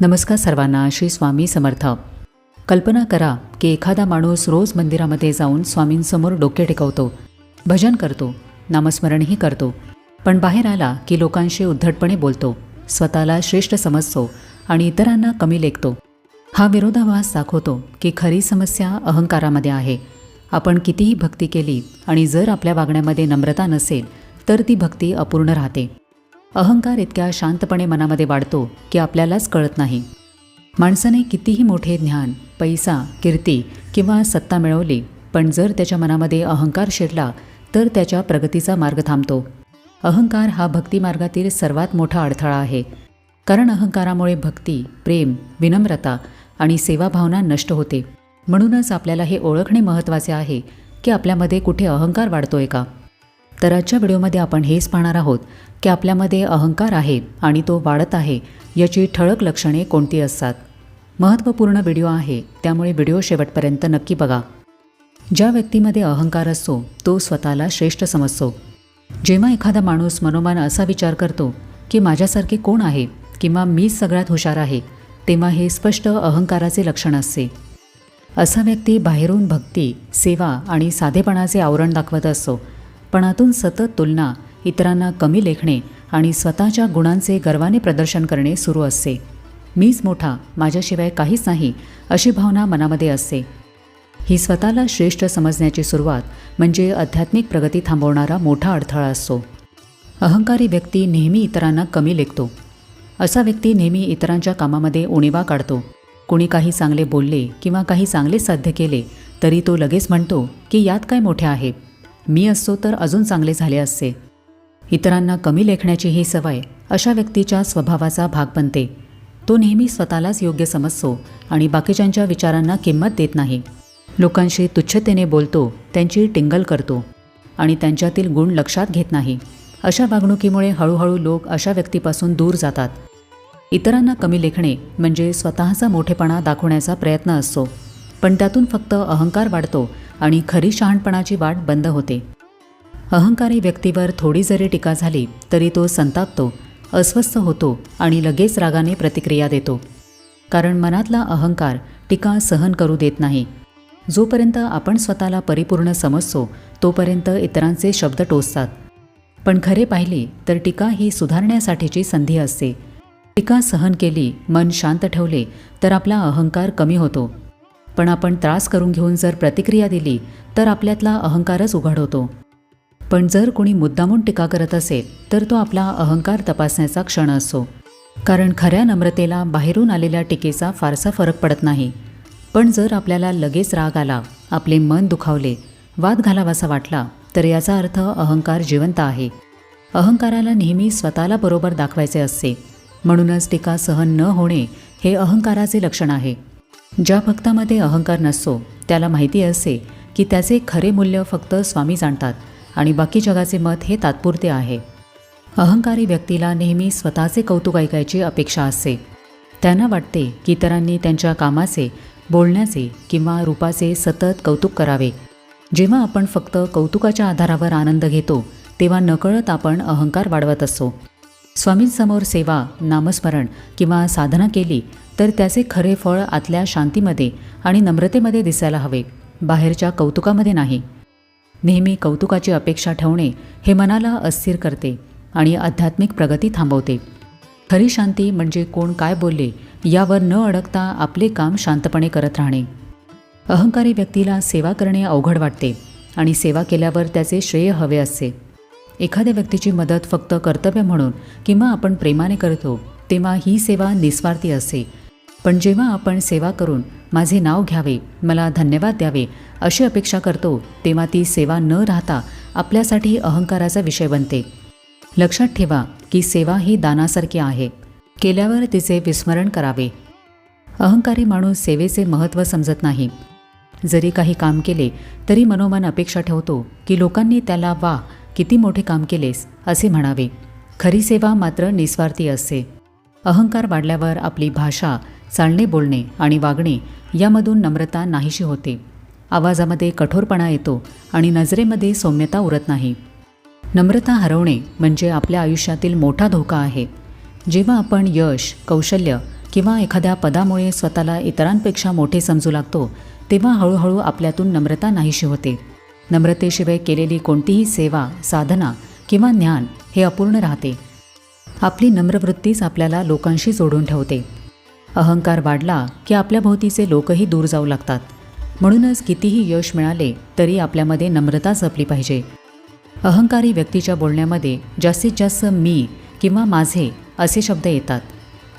नमस्कार सर्वांना श्री स्वामी समर्थ. कल्पना करा की एखादा माणूस रोज मंदिरामध्ये जाऊन स्वामींसमोर डोके टेकवतो भजन करतो नामस्मरणही करतो पण बाहेर आला की लोकांशी उद्धटपणे बोलतो स्वतःला श्रेष्ठ समजतो आणि इतरांना कमी लेखतो. हा विरोधाभास दाखवतो की खरी समस्या अहंकारामध्ये आहे. आपण कितीही भक्ती केली आणि जर आपल्या वागण्यामध्ये नम्रता नसेल तर ती भक्ती अपूर्ण राहते. अहंकार इतक्या शांतपणे मनामध्ये वाढतो की आपल्यालाच कळत नाही. माणसाने कितीही मोठे ज्ञान पैसा कीर्ती किंवा सत्ता मिळवली पण जर त्याच्या मनामध्ये अहंकार शिरला तर त्याच्या प्रगतीचा मार्ग थांबतो. अहंकार हा भक्तिमार्गातील सर्वात मोठा अडथळा आहे. कारण अहंकारामुळे भक्ती प्रेम विनम्रता आणि सेवाभावना नष्ट होते. म्हणूनच आपल्याला हे ओळखणे महत्त्वाचे आहे की आपल्यामध्ये कुठे अहंकार वाढतोय का? तर आजच्या व्हिडिओमध्ये आपण हेच पाहणार आहोत की आपल्यामध्ये अहंकार आहे आणि तो वाढत आहे याची ठळक लक्षणे कोणती असतात. महत्त्वपूर्ण व्हिडिओ आहे त्यामुळे व्हिडिओ शेवटपर्यंत नक्की बघा. ज्या व्यक्तीमध्ये अहंकार असतो तो स्वतःला श्रेष्ठ समजतो. जेव्हा एखादा माणूस मनोमान असा विचार करतो की माझ्यासारखे कोण आहे किंवा मीच सगळ्यात हुशार आहे तेव्हा हे स्पष्ट अहंकाराचे लक्षण असते. असा व्यक्ती बाहेरून भक्ती सेवा आणि साधेपणाचे आवरण दाखवत असतो. पणातून सतत तुलना इतरांना कमी लेखणे आणि स्वतःच्या गुणांचे गर्वाने प्रदर्शन करणे सुरू असते. मीच मोठा माझ्याशिवाय काहीच नाही अशी भावना मनामध्ये असते. ही स्वतःला श्रेष्ठ समजण्याची सुरुवात म्हणजे आध्यात्मिक प्रगती थांबवणारा मोठा अडथळा असतो. अहंकारी व्यक्ती नेहमी इतरांना कमी लेखतो. असा व्यक्ती नेहमी इतरांच्या कामामध्ये उणीवा काढतो. कोणी काही चांगले बोलले किंवा काही चांगले साध्य केले तरी तो लगेच म्हणतो की यात काय मोठे आहे? मी असतो तर अजून चांगले झाले असते. इतरांना कमी लेखण्याची ही सवय अशा व्यक्तीच्या स्वभावाचा भाग बनते. तो नेहमी स्वतःलाच योग्य समजतो आणि बाकीच्यांच्या विचारांना किंमत देत नाही. लोकांशी तुच्छतेने बोलतो त्यांची टिंगल करतो आणि त्यांच्यातील गुण लक्षात घेत नाही. अशा वागणुकीमुळे हळूहळू लोक अशा व्यक्तीपासून दूर जातात. इतरांना कमी लेखणे म्हणजे स्वतःचा मोठेपणा दाखवण्याचा प्रयत्न असतो. पण त्यातून फक्त अहंकार वाढतो आणि खरी शहाणपणाची वाट बंद होते. अहंकारी व्यक्तीवर थोडी जरी टीका झाली तरी तो संतापतो अस्वस्थ होतो आणि लगेच रागाने प्रतिक्रिया देतो. कारण मनातला अहंकार टीका सहन करू देत नाही. जोपर्यंत आपण स्वतःला परिपूर्ण समजतो तोपर्यंत इतरांचे शब्द टोचतात. पण खरे पाहिले तर टीका ही सुधारण्यासाठीची संधी असते. टीका सहन केली मन शांत ठेवले तर आपला अहंकार कमी होतो. पण आपण त्रास करून घेऊन जर प्रतिक्रिया दिली तर आपल्यातला अहंकारच उघड होतो पण जर कोणी मुद्दामून टीका करत असेल तर तो आपला अहंकार तपासण्याचा क्षण असतो कारण खऱ्या नम्रतेला बाहेरून आलेल्या टीकेचा फारसा फरक पडत नाही. पण जर आपल्याला लगेच राग आला आपले मन दुखावले वाद घालावासा वाटला तर याचा अर्थ अहंकार जिवंत आहे. अहंकाराला नेहमी स्वतःला बरोबर दाखवायचे असते. म्हणूनच टीका सहन न होणे हे अहंकाराचे लक्षण आहे. ज्या भक्तामध्ये अहंकार नसतो त्याला माहिती असते की त्याचे खरे मूल्य फक्त स्वामी जाणतात आणि बाकी जगाचे मत हे तात्पुरते आहे. अहंकारी व्यक्तीला नेहमी स्वतःचे कौतुक ऐकायची अपेक्षा असते. त्यांना वाटते की इतरांनी त्यांच्या कामाचे बोलण्याचे किंवा रूपाचे सतत कौतुक करावे. जेव्हा आपण फक्त कौतुकाच्या आधारावर आनंद घेतो तेव्हा नकळत आपण अहंकार वाढवत असतो. स्वामींसमोर सेवा नामस्मरण किंवा साधना केली तर त्याचे खरे फळ आतल्या शांतीमध्ये आणि नम्रतेमध्ये दिसायला हवे. बाहेरच्या कौतुकामध्ये नाही. नेहमी कौतुकाची अपेक्षा ठेवणे हे मनाला अस्थिर करते आणि आध्यात्मिक प्रगती थांबवते. खरी शांती म्हणजे कोण काय बोलले यावर न अडकता आपले काम शांतपणे करत राहणे. अहंकारी व्यक्तीला सेवा करणे अवघड वाटते आणि सेवा केल्यावर त्याचे श्रेय हवे असते. एखाद्या व्यक्तीची मदत फक्त कर्तव्य म्हणून किंवा आपण प्रेमाने करतो तेव्हा ही सेवा निस्वार्थी असते पण जेव्हा आपण सेवा करून माझे नाव घ्यावे मला धन्यवाद द्यावे अशी अपेक्षा करतो तेव्हा ती सेवा न राहता आपल्यासाठी अहंकाराचा विषय बनते. लक्षात ठेवा की सेवा ही दानासारखी आहे. केल्यावर तिचे विस्मरण करावे. अहंकारी माणूस सेवेचे महत्त्व समजत नाही. जरी काही काम केले तरी मनोमन अपेक्षा ठेवतो की लोकांनी त्याला वा किती मोठे काम केलेस असे म्हणावे. खरी सेवा मात्र निस्वार्थी असते अहंकार वाढल्यावर आपली भाषा चालणे बोलणे आणि वागणे यामधून नम्रता नाहीशी होते. आवाजामध्ये कठोरपणा येतो आणि नजरेमध्ये सौम्यता उरत नाही. नम्रता हरवणे म्हणजे आपल्या आयुष्यातील मोठा धोका आहे. जेव्हा आपण यश कौशल्य किंवा एखाद्या पदामुळे स्वतःला इतरांपेक्षा मोठे समजू लागतो तेव्हा हळूहळू आपल्यातून नम्रता नाहीशी होते. नम्रतेशिवाय केलेली कोणतीही सेवा साधना किंवा ज्ञान हे अपूर्ण राहते. आपली नम्रवृत्तीच आपल्याला लोकांशी जोडून ठेवते. अहंकार वाढला की आपल्याभोवतीचे लोकही दूर जाऊ लागतात. म्हणूनच कितीही यश मिळाले तरी आपल्यामध्ये नम्रता जपली पाहिजे. अहंकारी व्यक्तीच्या बोलण्यामध्ये जास्तीत जास्त मी किंवा माझे असे शब्द येतात.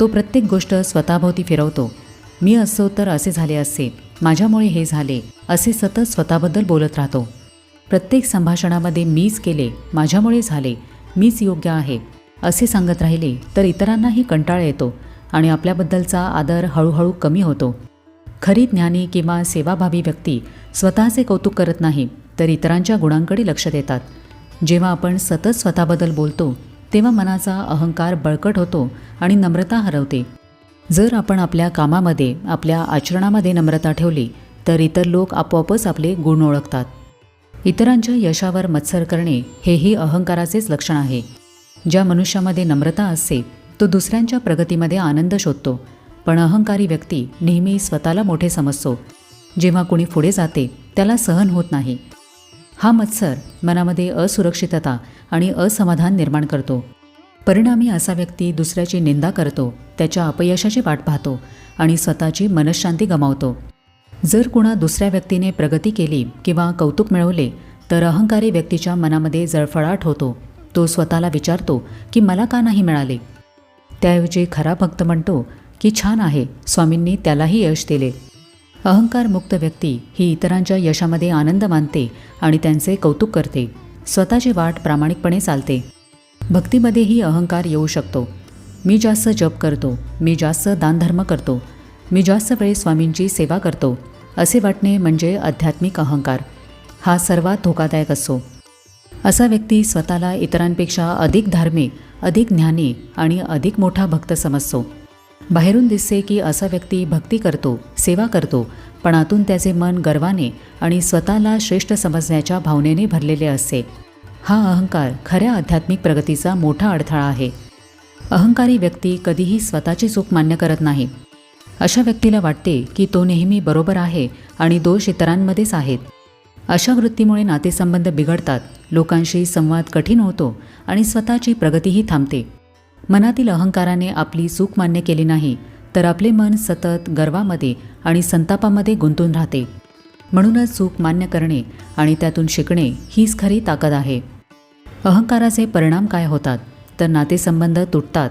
तो प्रत्येक गोष्ट स्वतःभोवती फिरवतो. मी असो तर असे झाले असते. माझ्यामुळे हे झाले असे सतत स्वतःबद्दल बोलत राहतो. प्रत्येक संभाषणामध्ये मीच केले माझ्यामुळे झाले मीच योग्य आहे असे सांगत राहिले तर इतरांनाही कंटाळा येतो आणि आपल्याबद्दलचा आदर हळूहळू कमी होतो. खरी ज्ञानी किंवा सेवाभावी व्यक्ती स्वतःचे कौतुक करत नाही तर इतरांच्या गुणांकडे लक्ष देतात. जेव्हा आपण सतत स्वतःबद्दल बोलतो तेव्हा मनाचा अहंकार बळकट होतो आणि नम्रता हरवते. जर आपण आपल्या कामामध्ये आपल्या आचरणामध्ये नम्रता ठेवली तर इतर लोक आपोआपच आपले गुण ओळखतात. इतरांच्या यशावर मत्सर करणे हेही अहंकाराचेच लक्षण आहे. ज्या मनुष्यामध्ये नम्रता असते तो दुसऱ्यांच्या प्रगतीमध्ये आनंद शोधतो. पण अहंकारी व्यक्ती नेहमी स्वतःला मोठे समजतो. जेव्हा कोणी पुढे जाते त्याला सहन होत नाही. हा मत्सर मनामध्ये असुरक्षितता आणि असमाधान निर्माण करतो. परिणामी असा व्यक्ती दुसऱ्याची निंदा करतो त्याच्या अपयशाची वाट पाहतो आणि स्वतःची मनशांती गमावतो. जर कुणा दुसऱ्या व्यक्तीने प्रगती केली किंवा कौतुक मिळवले तर अहंकारी व्यक्तीच्या मनामध्ये जळफळाट होतो. तो स्वतःला विचारतो की मला का नाही मिळाले? त्याऐवजी खरा भक्त म्हणतो की छान आहे स्वामींनी त्यालाही यश दिले. अहंकारमुक्त व्यक्ती ही इतरांच्या यशामध्ये आनंद मानते आणि त्यांचे कौतुक करते. स्वतःची वाट प्रामाणिकपणे चालते. भक्तीमध्येही अहंकार येऊ शकतो. मी जास्त जप करतो. मी जास्त दानधर्म करतो. मी जास्त वेळ स्वामींची सेवा करतो. असे वाटणे म्हणजे आध्यात्मिक अहंकार. हा सर्वात धोकादायक असतो असा व्यक्ती स्वतःला इतरांपेक्षा अधिक धार्मिक अधिक ज्ञानी आणि अधिक मोठा भक्त समजतो. बाहेरून दिसते की असा व्यक्ती भक्ती करतो सेवा करतो पण आतून त्याचे मन गर्वाने आणि स्वतःला श्रेष्ठ समजण्याच्या भावनेने भरलेले असते. हा अहंकार खऱ्या आध्यात्मिक प्रगतीचा मोठा अडथळा आहे. अहंकारी व्यक्ती कधीही स्वतःची चूक मान्य करत नाही. अशा व्यक्तीला वाटते की तो नेहमी बरोबर आहे आणि दोष इतरांमध्येच आहेत. अशा वृत्तीमुळे नातेसंबंध बिघडतात लोकांशी संवाद कठीण होतो आणि स्वतःची प्रगतीही थांबते. मनातील अहंकाराने आपली चूक मान्य केली नाही तर आपले मन सतत गर्वामध्ये आणि संतापामध्ये गुंतून राहते. म्हणूनच चूक मान्य करणे आणि त्यातून शिकणे हीच खरी ताकद आहे. अहंकाराचे परिणाम काय होतात? तर नातेसंबंध तुटतात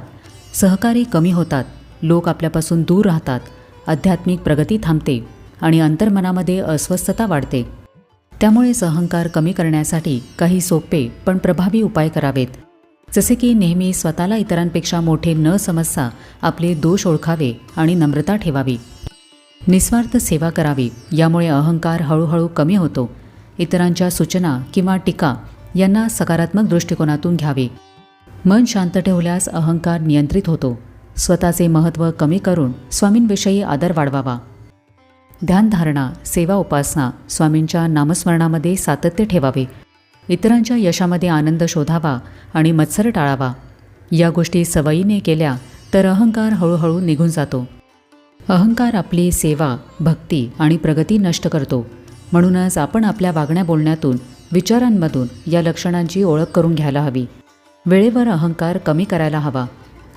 सहकारी कमी होतात लोक आपल्यापासून दूर राहतात आध्यात्मिक प्रगती थांबते आणि अंतर्मनामध्ये अस्वस्थता वाढते. त्यामुळेच अहंकार कमी करण्यासाठी काही सोपे पण प्रभावी उपाय करावेत. जसे की नेहमी स्वतःला इतरांपेक्षा मोठे न समजता आपले दोष ओळखावे आणि नम्रता ठेवावी. निस्वार्थ सेवा करावी यामुळे अहंकार हळूहळू कमी होतो. इतरांच्या सूचना किंवा टीका यांना सकारात्मक दृष्टिकोनातून घ्यावे. मन शांत ठेवल्यास अहंकार नियंत्रित होतो. स्वतःचे महत्त्व कमी करून स्वामींविषयी आदर वाढवावा. ध्यानधारणा सेवा उपासना स्वामींच्या नामस्मरणामध्ये सातत्य ठेवावे. इतरांच्या यशामध्ये आनंद शोधावा आणि मत्सर टाळावा. या गोष्टी सवयीने केल्या तर अहंकार हळूहळू निघून जातो. अहंकार आपली सेवा भक्ती आणि प्रगती नष्ट करतो. म्हणूनच आपण आपल्या वागण्या बोलण्यातून विचारांमधून या लक्षणांची ओळख करून घ्यायला हवी. वेळेवर अहंकार कमी करायला हवा.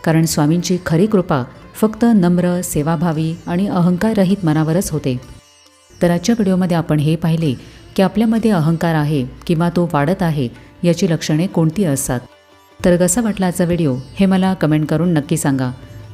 कारण स्वामींची खरी कृपा फक्त नम्र सेवाभावी आणि अहंकाररहित मनावरच होते. तर आजच्या व्हिडिओमध्ये आपण हे पाहिले की आपल्यामध्ये अहंकार आहे किंवा तो वाढत आहे याची लक्षणे कोणती असतात. तर कसा वाटला आजचा व्हिडिओ हे मला कमेंट करून नक्की सांगा.